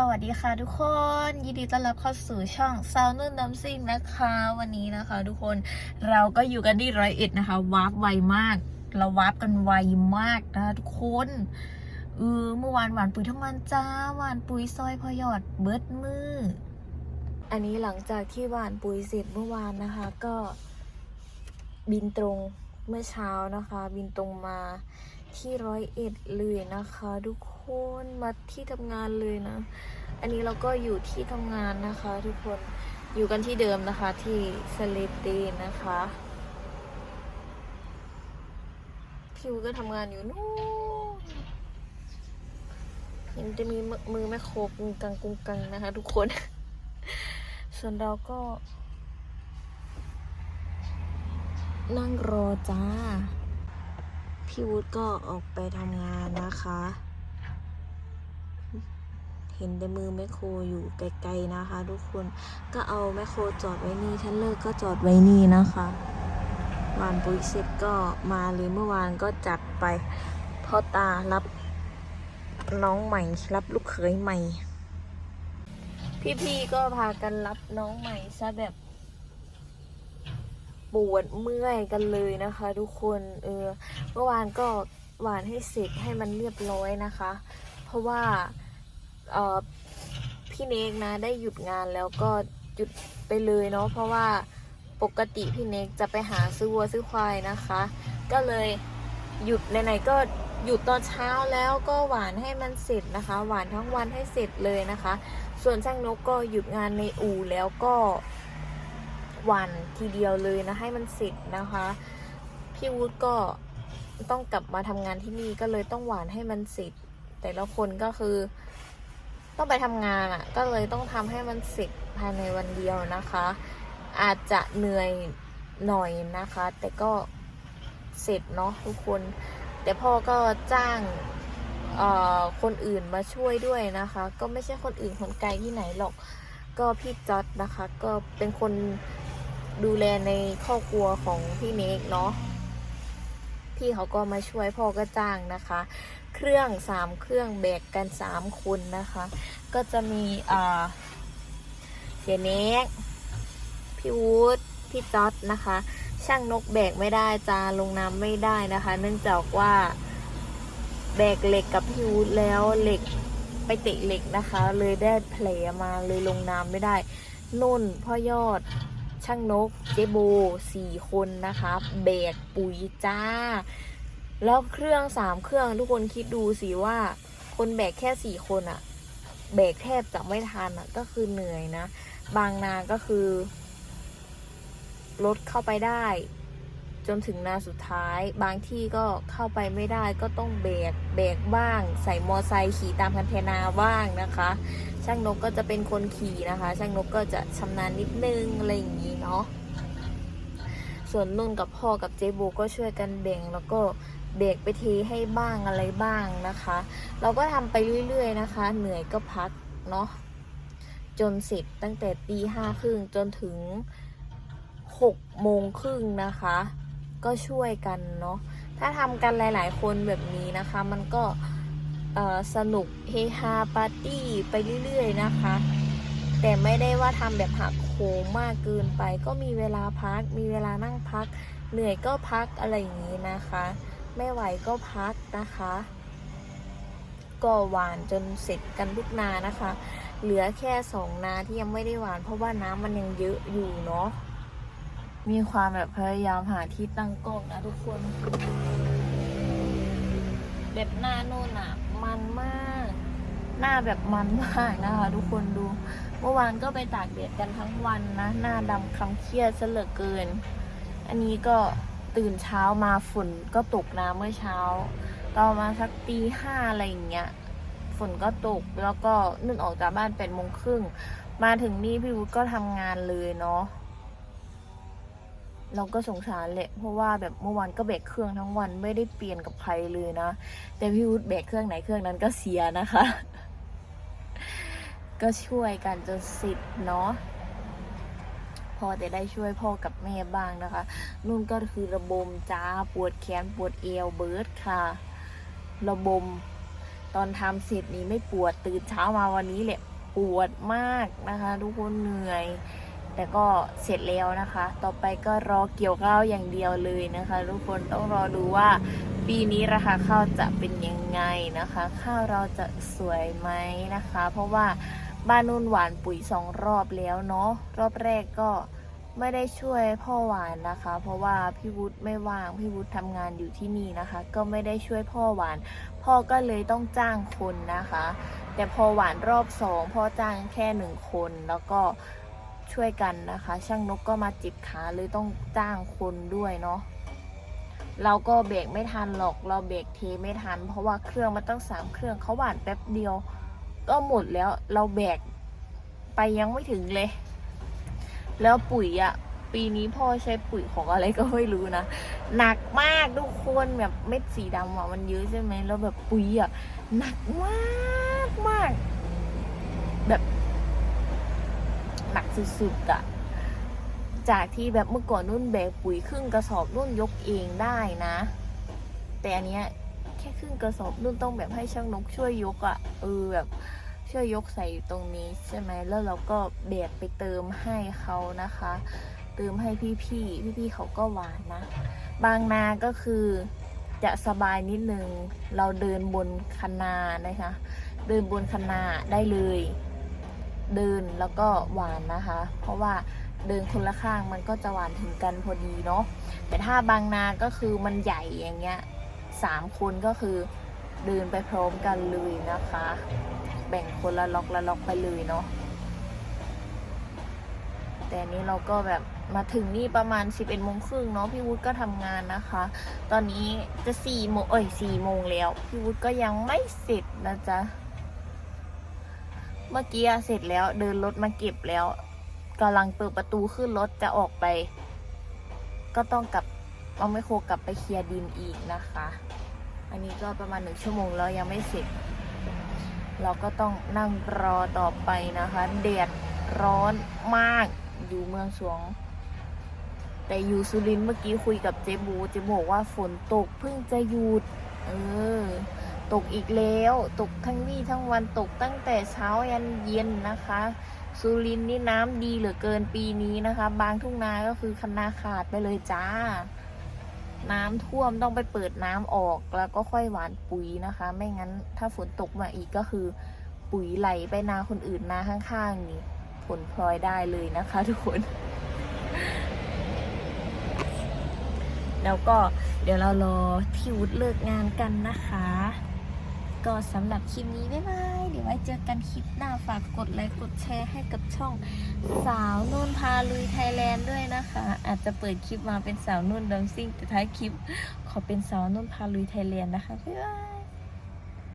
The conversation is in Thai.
สวัสดีค่ะทุกคน ยินดีต้อนรับเข้าสู่ช่อง s o u n d น้ำซิ่งนะคะ วันนี้นะคะ ทุกคนเราก็อยู่กันที่ร้อยเอ็ดนะคะวาร์ปไวมาก เราวาร์ปกันไวมากนะคะทุกคนเออเมื่อวานหวานปุ๋ยทั้งวันจ้าหวานปุ๋ยซอยพอยอดเบิดมือ อันนี้หลังจากที่หวานปุ๋ยเสร็จเมื่อวานนะคะ ก็บินตรงเมื่อเช้านะคะ บินตรงมา ที่ร้อยเอ็ดเลยนะคะ ทุกคนมาที่ทำงานเลยนะ อันนี้เราก็อยู่ที่ทำงานนะคะ ทุกคนอยู่กันที่เดิมนะคะที่สเลปเดนนะคะพิวก็ทำงานอยู่นู่นเห็นจะมีมือมือแม่โคกุงกังกุงกังนะคะ ทุกคน ส่วนเราก็ นั่งรอจ้า พี่วุฒิก็ออกไปทำงานนะคะ เห็นแต่มือแมคโครอยู่ไกลๆนะคะ ทุกคนก็เอาแมคโครจอดไว้นี่ท่านเลิกก็จอดไว้นี่นะคะวานปุ๋ยเสร็จก็มาเลยเมื่อวานก็จัดไปพ่อตารับน้องใหม่ รับลูกเขยใหม่ พี่ๆก็พากันรับน้องใหม่ซะแบบ ปวดเมื่อยกันเลยนะคะ ทุกคนเออเมื่อวานก็หวานให้เสร็จให้มันเรียบร้อยนะคะ เพราะว่าเออพี่เนกนะได้หยุดงานแล้วก็หยุดไปเลยเนาะเพราะว่าปกติพี่เนกจะไปหาซื้อวัวซื้อควายนะคะ ก็เลยหยุดไหนๆก็หยุดตอนเช้าแล้วก็หวานให้มันเสร็จนะคะ หวานทั้งวันให้เสร็จเลยนะคะ ส่วนช่างนกก็หยุดงานในอู่แล้วก็ วันทีเดียวเลยนะให้มันเสร็จนะคะ พี่วุฒิก็ต้องกลับมาทำงานที่นี่ก็เลยต้องหวานให้มันเสร็จ แต่ละคนก็คือ ต้องไปทำงานอะ่ะ ก็เลยต้องทำให้มันเสร็จภายในวันเดียวนะคะ อาจจะเหนื่อยหน่อยนะคะ แต่ก็เสร็จเนาะทุกคน แต่พ่อก็จ้างคนอื่นมาช่วยด้วยนะคะ ก็ไม่ใช่คนอื่นคนไกลที่ไหนหรอก ก็พี่จอดนะคะ ก็เป็นคน ดูแลในครอบครัวของพี่เนกเนาะพี่เขาก็มาช่วยพ่อก็จ้างนะคะ เครื่องสามเครื่องแบกกันสามคนนะคะ ก็จะมีอ่าเสียเนกพี่วูดพี่จอดนะคะ ช่างนกแบกไม่ได้จาลงน้ำไม่ได้นะคะ เนื่องจากว่าแบกเหล็กกับพี่วูดแล้วเหล็กไปเตะเหล็กนะคะ เลยได้แผลมาเลยลงน้ำไม่ได้นุ่นพ่อยอด ช่างนก เจโบสี่คนนะคะแบกปุ๋ยจ้า แล้วเครื่องสามเครื่องทุกคนคิดดูสิว่า คนแบกแค่สี่คนอะแบกแทบจะไม่ทันอะก็คือเหนื่อยนะ บางนาก็คือรถเข้าไปได้ จนถึงนาสุดท้าย บางที่ก็เข้าไปไม่ได้ก็ต้องแบรกแบรกบ้าง ใส่มอไซค์ขี่ตามคันเทนาบ้างนะคะ ช่างนกก็จะเป็นคนขี่นะคะ ช่างนกก็จะชำนาญนิดนึงอะไรอย่างนี้เนาะส่วนนุ่นกับพ่อกับเจ๊โบก็ช่วยกันแบ่งแล้วก็เบรกไปเทให้บ้างอะไรบ้างนะคะ เราก็ทำไปเรื่อยๆนะคะ เหนื่อยก็พักเนาะจนเสร็จตั้งแต่ตีห้าครึ่งจนถึงหกโมงครึ่งนะคะ ก็ช่วยกันเนาะถ้าทำกันหลาย ๆ คนแบบนี้นะคะ มันก็สนุกเฮฮาปาร์ตี้ไปเรื่อย ๆ นะคะ แต่ไม่ได้ว่าทำแบบหักโหมมากเกินไป ก็มีเวลาพัก มีเวลานั่งพัก เหนื่อยก็พักอะไรอย่างนี้นะคะ ไม่ไหวก็พักนะคะ ก็หวานจนเสร็จกันทุกนานะคะ เหลือแค่สองนาที่ยังไม่ได้หวาน เพราะว่าน้ำมันยังเยอะอยู่เนาะ มีความแบบพยายามหาที่ตั้งกล้องนะทุกคนแบบหน้าโน่นอะ มันมาก หน้าแบบมันมากนะคะทุกคนดู เมื่อวานก็ไปตากแดดกันทั้งวันนะ หน้าดำคล้ำเครียดซะเหลือเกิน อันนี้ก็ตื่นเช้ามาฝุ่นก็ตกน้ำเมื่อเช้าตอนมาสักตีห้าอะไรอย่างเงี้ยฝนก็ตกแล้วก็นึ่งออกจากบ้านแปดโมงครึ่ง มาถึงนี่พี่วุฒิก็ทำงานเลยเนาะ เราก็สงสารแหละเพราะว่าแบบเมื่อวานก็แบกเครื่องทั้งวันไม่ได้เปลี่ยนกับใครเลยนะ แต่พี่วุฒิแบกเครื่องไหนเครื่องนั้นก็เสียนะคะ ก็ช่วยกันจนสร็จเนาะพอแต่ได้ช่วยพ่อกับแม่บ้างนะคะ นุ่นก็คือระบมจ้าปวดแขนปวดเอวเบิร์ดค่ะ ระบมตอนทำเสร็จนี้ไม่ปวดตื่นเช้ามาวันนี้แหละปวดมากนะคะ ทุกคนเหนื่อย แต่ก็เสร็จแล้วนะคะ ต่อไปก็รอเกี่ยวข้าวอย่างเดียวเลยนะคะ ทุกคนต้องรอดูว่าปีนี้ราคาข้าวจะเป็นยังไงนะคะ ข้าวเราจะสวยไหมนะคะ เพราะว่าบ้านนุ่นหวานปุ๋ยสองรอบแล้วเนาะรอบแรกก็ไม่ได้ช่วยพ่อหวานนะคะ เพราะว่าพี่วุฒิไม่ว่างพี่วุฒิทำงานอยู่ที่นี่นะคะ ก็ไม่ได้ช่วยพ่อหวาน พ่อก็เลยต้องจ้างคนนะคะ แต่พอหวานรอบสองพ่อจ้างแค่หนึ่งคนแล้วก็ ช่วยกันนะคะ ช่างนกก็มาจิบขาเลยต้องจ้างคนด้วยเนาะเราก็เบรกไม่ทันหรอกเราเบรกเทไม่ทัน เพราะว่าเครื่องมันต้องสามเครื่องเขาหวานแป๊บเดียว ก็หมดแล้วเราแบกไปยังไม่ถึงเลย แล้วปุ๋ยอะปีนี้พ่อใช้ปุ๋ยของอะไรก็ไม่รู้นะหนักมากทุกคนแบบเม็ดสีดำอะมันเยอะใช่ไหมแล้วแบบปุ๋ยอะหนักมากมากแบบ สุดๆอะจากที่แบบเมื่อก่อนนุ่นแบกปุ๋ยครึ่งกระสอบนุ่นยกเองได้นะ แต่อันเนี้ยแค่ครึ่งกระสอบนุ่นต้องแบบให้ช่างนกช่วยยกอะ่ะเออแบบช่วยยกใส่ตรงนี้ใช่ไหมแล้วเราก็แบกไปเติมให้เขานะคะ เติมให้พี่พี่พี่พี่ๆเขาก็หวานนะ บางนาก็คือจะสบายนิดนึง เราเดินบนคันนานะคะ เดินบนคันนาได้เลย เดินแล้วก็หวานนะคะ เพราะว่าเดินคนละข้างมันก็จะหวานถึงกันพอดีเนาะแต่ถ้าบางนาก็คือมันใหญ่อย่างเงี้ยสามคนก็คือเดินไปพร้อมกันเลยนะคะ แบ่งคนละล็อกละล็อกไปเลยเนาะแต่นนี้เราก็แบบมาถึงนี่ประมาณ 11โมงครึ่งเนาะพี่วุฒิก็ทำงานนะคะ ตอนนี้จะ4โมงเอ้ย4โมงแล้ว พี่วุฒิก็ยังไม่เสร็จนะจ๊ะ เมื่อกี้เสร็จแล้วเดินรถมาเก็บแล้วกำลังเปิดประตูขึ้นรถจะออกไป ก็ต้องกลับเอาไม่โครกลับไปเคลียร์ดินอีกนะคะ อันนี้ก็ประมาณหนึ่งชั่วโมงแล้วยังไม่เสร็จ เราก็ต้องนั่งรอต่อไปนะคะแดดร้อนมากอยู่เมืองสวง แต่อยู่สุรินทร์เมื่อกี้คุยกับเจ๊บูเจ๊บอกว่าฝนตกเพิ่งจะหยุด เออ ตกอีกแล้ว ตกทั้งวี่ทั้งวันตกตั้งแต่เช้ายันเย็นนะคะ สุรินนี่น้ำดีเหลือเกินปีนี้นะคะ บางทุ่งนาก็คือคันนาขาดไปเลยจ้า น้ำท่วมต้องไปเปิดน้ำออกแล้วก็ค่อยหวานปุ๋ยนะคะ ไม่งั้นถ้าฝนตกมาอีกก็คือ ปุ๋ยไหลไปนาคนอื่นนาข้างๆนี่ผลพลอยได้เลยนะคะทุกคน แล้วก็เดี๋ยวเรารอพี่วุฒิเลิกงานกันนะคะ ก็สำหรับคลิปนี้ บ๊ายบาย เดี๋ยวไว้เจอกันคลิปหน้าฝากกดไลค์กดแชร์ให้กับช่องสาวนุ่นพาลุยไทยแลนด์ด้วยนะคะ อาจจะเปิดคลิปมาเป็นสาวนุ่นดัมซิ่งแต่ท้ายคลิป ขอเป็นสาวนุ่นพาลุยไทยแลนด์นะคะ บ๊ายบาย